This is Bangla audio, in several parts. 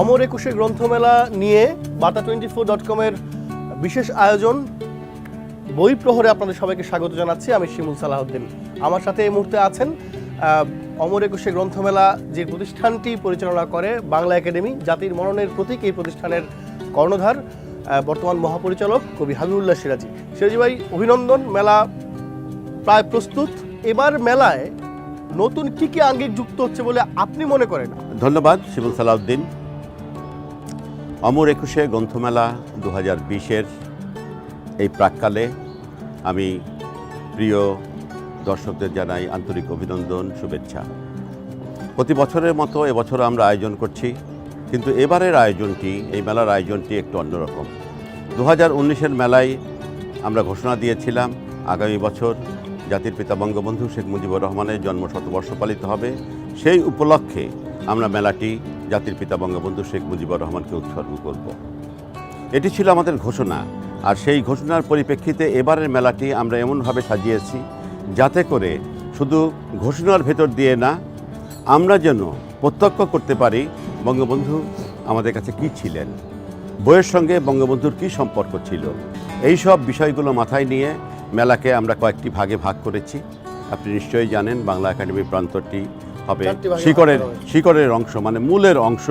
অমর একুশে গ্রন্থমেলা নিয়ে বার্তা টোয়েন্টি ফোর ডট কমের বিশেষ আয়োজন। বই প্রহরে আপনাদের সবাইকে স্বাগত জানাচ্ছি, আমি শিমুল সালাহউদ্দিন। আমার সাথে এই মুহূর্তে আছেন অমর একুশে গ্রন্থমেলা যে প্রতিষ্ঠানটি পরিচালনা করে, বাংলা একাডেমি, জাতির মননের প্রতীক এই প্রতিষ্ঠানের কর্ণধার বর্তমান মহাপরিচালক কবি হাবিবুল্লাহ সিরাজি। সিরাজি ভাই, অভিনন্দন, মেলা প্রায় প্রস্তুত। এবার মেলায় নতুন কি কি আঙ্গিক যুক্ত হচ্ছে বলে আপনি মনে করেন? ধন্যবাদ শিবুল সালাউদ্দিন অমর একুশে গ্রন্থমেলা দু হাজার বিশের এই প্রাককালে আমি প্রিয় দর্শকদের জানাই আন্তরিক অভিনন্দন, শুভেচ্ছা। প্রতি বছরের মতো এবছর আমরা আয়োজন করছি, কিন্তু এবারের আয়োজনটি, এই মেলার আয়োজনটি একটু অন্যরকম। দু হাজার উনিশের মেলায় আমরা ঘোষণা দিয়েছিলাম, আগামী বছর জাতির পিতা বঙ্গবন্ধু শেখ মুজিবুর রহমানের জন্ম শতবর্ষ পালিত হবে। সেই উপলক্ষে আমরা মেলাটি জাতির পিতা বঙ্গবন্ধু শেখ মুজিবুর রহমানকে উৎসর্গ করব। এটি ছিল আমাদের ঘোষণা। আর সেই ঘোষণার পরিপ্রেক্ষিতে এবারের মেলাটি আমরা এমনভাবে সাজিয়েছি যাতে করে শুধু ঘোষণার ভেতর দিয়ে না, আমরা যেন প্রত্যক্ষ করতে পারি বঙ্গবন্ধু আমাদের কাছে কি ছিলেন, বইয়ের সঙ্গে বঙ্গবন্ধুর কি সম্পর্ক ছিল। এই সব বিষয়গুলো মাথায় নিয়ে মেলাকে আমরা কয়েকটি ভাগে ভাগ করেছি। আপনি নিশ্চয়ই জানেন বাংলা একাডেমি প্রান্তরটি হবে। শিকড়ের শিকড়ের অংশ মানে মূলের অংশ।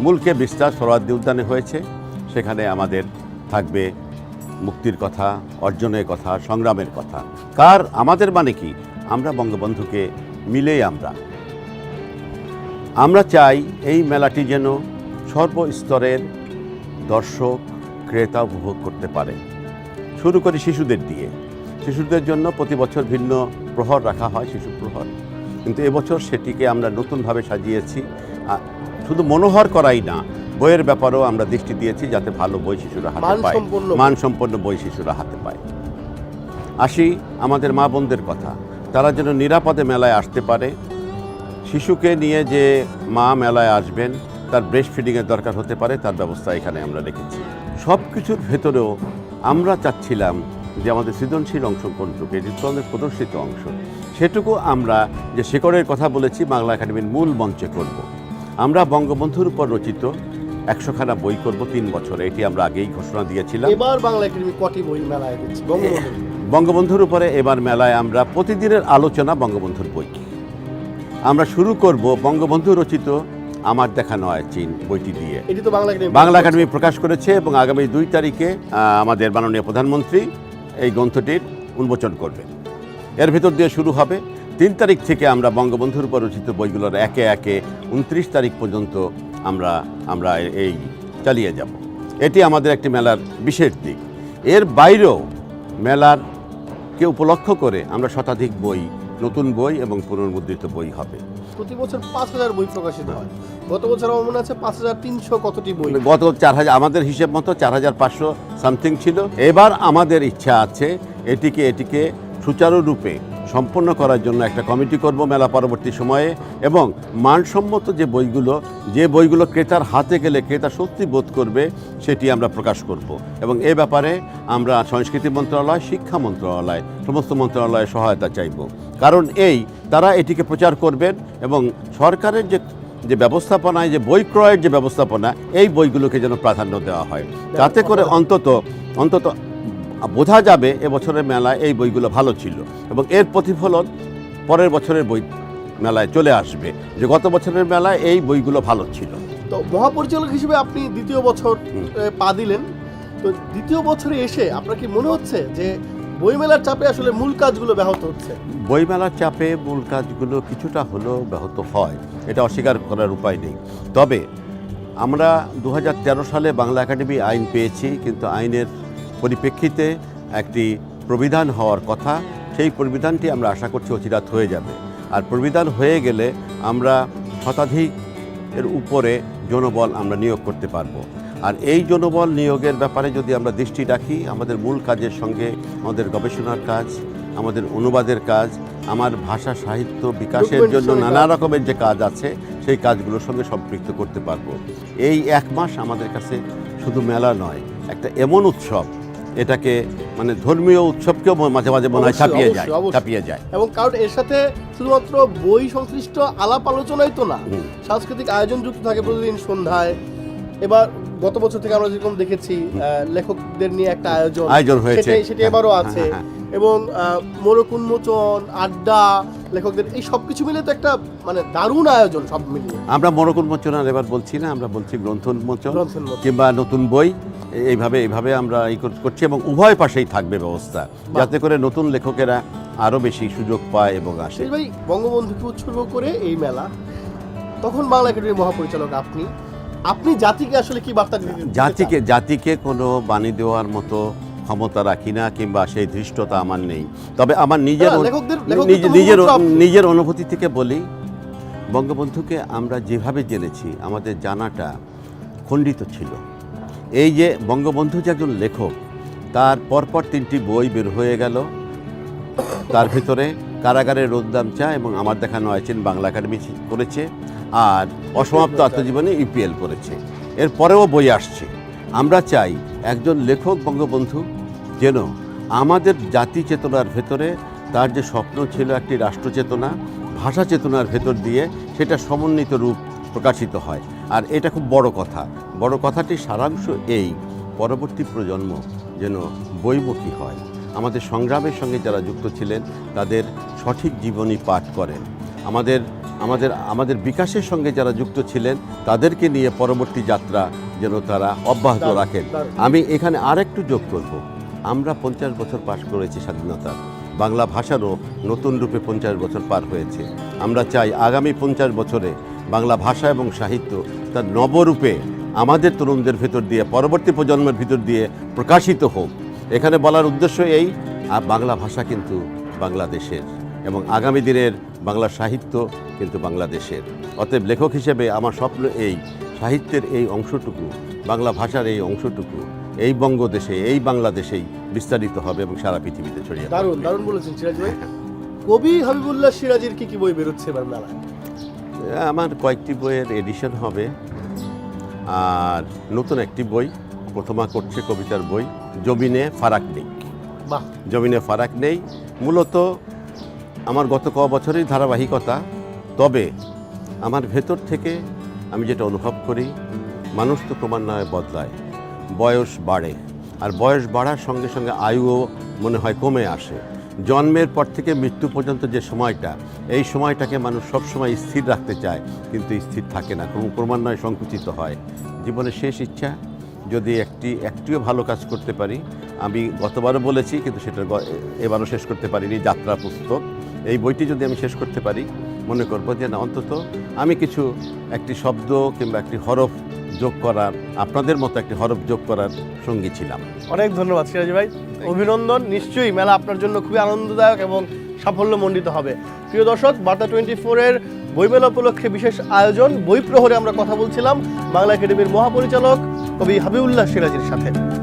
মূলকে বিস্তার সরাদ্দি উদ্যানে হয়েছে। সেখানে আমাদের থাকবে মুক্তির কথা অর্জনের কথা সংগ্রামের কথা। কার আমাদের মানে কি? আমরা বঙ্গবন্ধুকে মিলেই আমরা। আমরা চাই এই মেলাটি যেন সর্বস্তরের দর্শক ক্রেতা উপভোগ করতে পারে। শুরু করি শিশুদের দিয়ে। শিশুদের জন্য প্রতি বছর ভিন্ন প্রহর রাখা হয় শিশু প্রহর। কিন্তু এবছর সেটিকে আমরা নতুনভাবে সাজিয়েছি। শুধু মনোহর করাই না বইয়ের ব্যাপারেও আমরা দৃষ্টি দিয়েছি যাতে ভালো বই শিশুরা হাতে পায়। মানসম্পন্ন বই। শিশুরা হাতে পায়। আসি আমাদের মা বোনদের কথা। তারা যেন নিরাপদে মেলায় আসতে পারে। শিশুকে নিয়ে যে মা মেলায় আসবেন তার ব্রেস্ট ফিডিংয়ের দরকার হতে পারে তার ব্যবস্থা এখানে আমরা রেখেছি। সব কিছুর ভেতরেও আমরা চাচ্ছিলাম যে আমাদের সৃজনশীল অংশ কোনটুকু এটি আমাদের প্রদর্শিত অংশ সেটুকু আমরা যে শেকড়ের কথা বলেছি বাংলা একাডেমির মূল মঞ্চে করব। আমরা বঙ্গবন্ধুর উপর রচিত একশোখানা বই করব তিন বছরে এটি আমরা আগেই ঘোষণা দিয়েছিলাম। এবার বাংলা একাডেমি কটি বই মেলায় বঙ্গবন্ধুর। উপরে এবার মেলায় আমরা প্রতিদিনের আলোচনা বঙ্গবন্ধুর বই। আমরা শুরু করব বঙ্গবন্ধু রচিত আমার দেখা নয় চীন বইটি দিয়ে। এটি তো বাংলা একাডেমি প্রকাশ করেছে এবং আগামী দুই তারিখে আমাদের মাননীয় প্রধানমন্ত্রী এই গ্রন্থটির উন্মোচন করবেন এর ভিতর দিয়ে শুরু হবে, তিন তারিখ থেকে আমরা বঙ্গবন্ধুর উপর রচিত বইগুলোর একে একে উনত্রিশ তারিখ পর্যন্ত আমরা আমরা এই চালিয়ে যাব। এটি আমাদের একটি মেলার বিশেষ দিক। এর বাইরেও মেলার কে উপলক্ষ করে আমরা শতাধিক বই নতুন বই এবং পুনর্মুদ্রিত বই হবে। প্রতি বছর পাঁচ হাজার বই প্রকাশিত হয়। গত বছর আমার মনে আছে পাঁচ হাজার তিনশো কতটি বই। গত চার হাজার আমাদের হিসেব মতো চার হাজার পাঁচশো সামথিং ছিল। এবার আমাদের ইচ্ছা আছে এটিকে এটিকে সুচারুরূপে সম্পন্ন করার জন্য একটা কমিটি করব মেলা পরবর্তী সময়ে এবং মানসম্মত যে বইগুলো যে বইগুলো ক্রেতার হাতে গেলে ক্রেতা সত্যি বোধ করবে সেটি আমরা প্রকাশ করব। এবং এ ব্যাপারে আমরা সংস্কৃতি মন্ত্রণালয় শিক্ষা মন্ত্রণালয় সমস্ত মন্ত্রণালয়ের সহায়তা চাইব। কারণ এই তারা এটিকে প্রচার করবেন এবং সরকারের যে যে ব্যবস্থাপনায় যে বই ক্রয়ের যে ব্যবস্থাপনা এই বইগুলোকে যেন প্রাধান্য দেওয়া হয়। তাতে করে অন্তত অন্তত বোঝা যাবে এবছরের মেলায় এই বইগুলো ভালো ছিল। এবং এর প্রতিফলন পরের বছরের বই মেলায় চলে আসবে যে গত বছরের মেলায় এই বইগুলো ভালো ছিল। তো মহাপরিচালক হিসেবে আপনি দ্বিতীয় বছর পা দিলেন। তো দ্বিতীয় বছরে এসে আপনার কি মনে হচ্ছে যে বইমেলার চাপে আসলে মূল কাজগুলো ব্যাহত হচ্ছে? বইমেলার চাপে মূল কাজগুলো কিছুটা হলেও ব্যাহত হয় এটা অস্বীকার করার উপায় নেই। তবে আমরা দু হাজার তেরো সালে বাংলা একাডেমি আইন পেয়েছি কিন্তু আইনের পরিপ্রেক্ষিতে একটি প্রবিধান হওয়ার কথা সেই প্রবিধানটি আমরা আশা করছি অচিরাত হয়ে যাবে। আর প্রবিধান হয়ে গেলে আমরা শতাধিক এর উপরে জনবল আমরা নিয়োগ করতে পারব। আর এই জনবল নিয়োগের ব্যাপারে যদি আমরা দৃষ্টি রাখি আমাদের মূল কাজের সঙ্গে আমাদের গবেষণার কাজ আমাদের অনুবাদের কাজ আমার ভাষা সাহিত্য বিকাশের জন্য নানা রকমের যে কাজ আছে সেই কাজগুলোর সঙ্গে সম্পৃক্ত করতে পারব। এই এক মাস আমাদের কাছে শুধু মেলা নয় একটা এমন উৎসব এটাকে মানে ধর্মীয় উৎসবকেও মাঝে মাঝে মনে হয় ছাপিয়ে যায়। ছাপিয়ে যায়। এবং কারণ এর সাথে শুধুমাত্র বই সংশ্লিষ্ট আলাপ আলোচনাই তো না সাংস্কৃতিক আয়োজন যুক্ত থাকে প্রতিদিন সন্ধ্যায়। এবার গত বছর থেকে আমরা যেরকম দেখেছি লেখকদের নিয়ে একটা আয়োজন আয়োজন হয়েছে। সেটা হ্যাঁ, এবারও হ্যাঁ, আছে। হ্যাঁ, এবং মোড়ক উন্মোচন আড্ডা লেখকদের এই সব কিছু মিলে তো একটা মানে দারুণ আয়োজন সব মিলিয়ে। আমরা মরক উন্মোচন আর এবার বলছি না আমরা বলছি গ্রন্থ উন্মোচন কিংবা নতুন বই। এইভাবে এইভাবে আমরা এই কর- করছি এবং উভয় পাশেই থাকবে ব্যবস্থা যাতে করে নতুন লেখকেরা আরও বেশি সুযোগ পায় এবং আসে। ভাই বঙ্গবন্ধুকে উৎসর্গ করে এই মেলা তখন বাংলা একাডেমির মহাপরিচালক আপনি। আপনি জাতিকে আসলে কি বার্তা জাতিকে জাতিকে কোনো বাণী দেওয়ার মতো ক্ষমতা রাখি না কিংবা সেই ধৃষ্টতা আমার নেই। তবে আমার নিজের নিজের নিজের অনুভূতি থেকে বলি বঙ্গবন্ধুকে আমরা যেভাবে জেনেছি আমাদের জানাটা খণ্ডিত ছিল। এই যে বঙ্গবন্ধু যে একজন লেখক, তার পরপর তিনটি বই বের হয়ে গেল। তার ভিতরে রোদ্দাম চা এবং আমার দেখা নয় চেন বাংলা একাডেমি করেছে আর অসমাপ্ত আত্মজীবনী ইপিএল করেছে। এর পরেও বই আসছে। আমরা চাই একজন লেখক বঙ্গবন্ধু যেন আমাদের জাতি চেতনার ভেতরে তার যে স্বপ্ন ছিল একটি রাষ্ট্র চেতনা, ভাষা চেতনার ভেতর দিয়ে সেটা সমন্বিত রূপ প্রকাশিত হয়। আর এটা খুব বড় কথা। বড় কথাটি সারাংশ এই পরবর্তী প্রজন্ম যেন বইমুখী হয়। আমাদের সংগ্রামের সঙ্গে যারা যুক্ত ছিলেন তাদের সঠিক জীবনী পাঠ করেন। আমাদের আমাদের আমাদের বিকাশের সঙ্গে যারা যুক্ত ছিলেন তাদেরকে নিয়ে পরবর্তী যাত্রা যেন তারা অব্যাহত রাখেন। আমি এখানে আরেকটু যোগ করব। আমরা পঞ্চাশ বছর পাশ করেছি স্বাধীনতা বাংলা ভাষারও নতুন রূপে পঞ্চাশ বছর পার হয়েছে। আমরা চাই আগামী পঞ্চাশ বছরে বাংলা ভাষা এবং সাহিত্য তার নবরূপে আমাদের তরুণদের ভেতর দিয়ে, পরবর্তী প্রজন্মের ভিতর দিয়ে প্রকাশিত হোক। এখানে বলার উদ্দেশ্য এই, আর বাংলা ভাষা কিন্তু বাংলাদেশের এবং আগামী দিনের বাংলা সাহিত্য কিন্তু বাংলাদেশের। অতএব লেখক হিসেবে আমার স্বপ্ন এই, সাহিত্যের এই অংশটুকু, বাংলা ভাষার এই অংশটুকু এই বঙ্গদেশে, এই বাংলাদেশেই বিস্তারিত হবে এবং সারা পৃথিবীতে ছড়িয়ে দারুণ দারুণ বলেছেন সিরাজ ভাই। কবি হাবিবুল্লাহ সিরাজের কি কি বই বেরোচ্ছে এবার মেলায়? আমার কয়েকটি বইয়ের এডিশন হবে। আর নতুন একটি বই প্রথমা করছে কবিতার বই জমিনে ফারাক নেই। বাহ। জমিনে ফারাক নেই। মূলত আমার গত ক বছরের ধারাবাহিকতা তবে আমার ভেতর থেকে আমি যেটা অনুভব করি মানুষ তো ক্রমান্বয়ে বদলায়। বয়স বাড়ে। আর বয়স বাড়ার সঙ্গে সঙ্গে আয়ুও মনে হয় কমে আসে। জন্মের পর থেকে মৃত্যু পর্যন্ত যে সময়টা, এই সময়টাকে মানুষ সবসময় স্থির রাখতে চায়, কিন্তু স্থির থাকে না ক্রম- ক্রমান্বয়ে সংকুচিত হয়। জীবনের শেষ ইচ্ছা, যদি একটি, একটিও ভালো কাজ করতে পারি, আমি গতবারও বলেছি, কিন্তু সেটা এবারও শেষ করতে পারিনি, যাত্রা পুস্তক। এই বইটি যদি আমি শেষ করতে পারি, মনে করব যে না, অন্তত আমি কিছু, একটি শব্দ কিংবা একটি হরফ যোগ করার, আপনাদের মতো একটি হরফ যোগ করার সঙ্গী ছিলাম। অনেক ধন্যবাদ সিরাজ ভাই। অভিনন্দন, নিশ্চয়ই মেলা আপনার জন্য খুবই আনন্দদায়ক এবং সাফল্য সাফল্যমণ্ডিত হবে। প্রিয় দর্শক, বার্তা টোয়েন্টি ফোরের বইমেলা উপলক্ষে বিশেষ আয়োজন। বই প্রহরে আমরা কথা বলছিলাম বাংলা একাডেমির মহাপরিচালক কবি হাবিউল্লাহ সিরাজের সাথে।